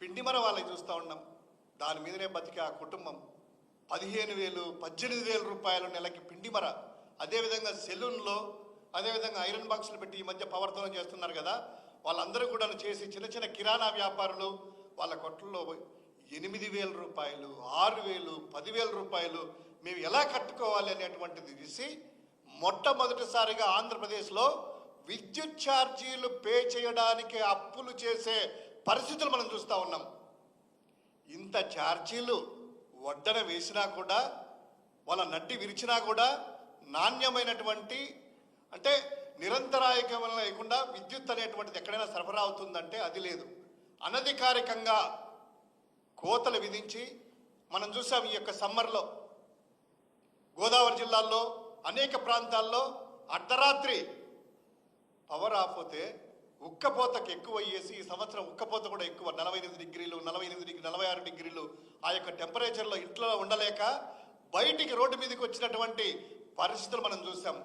పిండిమర వాళ్ళకి చూస్తూ ఉన్నాం. దాని మీదనే బతికే ఆ కుటుంబం. పదిహేను వేలు పద్దెనిమిది వేల రూపాయలు నెలకి పిండిమర అదేవిధంగా సెలూన్లో అదేవిధంగా ఐరన్ బాక్సులు పెట్టి ఈ మధ్య పవర్తనం చేస్తున్నారు కదా. వాళ్ళందరూ కూడా చేసి చిన్న చిన్న కిరాణా వ్యాపారులు వాళ్ళ కొట్లలో ఎనిమిది వేల రూపాయలు ఆరు వేలు పదివేల రూపాయలు మేము ఎలా కట్టుకోవాలి అనేటువంటిది తీసి మొట్టమొదటిసారిగా ఆంధ్రప్రదేశ్లో విద్యుత్ ఛార్జీలు పే చేయడానికి అప్పులు చేసే పరిస్థితులు మనం చూస్తూ ఉన్నాం. ఇంత ఛార్జీలు వడ్డన వేసినా కూడా వాళ్ళ నడ్డి విరిచినా కూడా నాణ్యమైనటువంటి అంటే నిరంతరాయకం లేకుండా విద్యుత్ అనేటువంటిది ఎక్కడైనా సరఫరా అవుతుందంటే అది లేదు. అనధికారికంగా కోతలు విధించి మనం చూసాం ఈ యొక్క సమ్మర్లో గోదావరి జిల్లాల్లో అనేక ప్రాంతాల్లో అర్ధరాత్రి పవర్ ఆఫ్ అవుతే ఉక్కపోతకు ఎక్కువ వేసి ఈ సంవత్సరం ఉక్కపోత కూడా ఎక్కువ నలభై ఎనిమిది డిగ్రీలు నలభై ఎనిమిది డిగ్రీ నలభై ఆరు డిగ్రీలు ఆ యొక్క టెంపరేచర్లో ఇంట్లో ఉండలేక బయటికి రోడ్డు మీదకి వచ్చినటువంటి పరిస్థితులు మనం చూసాం.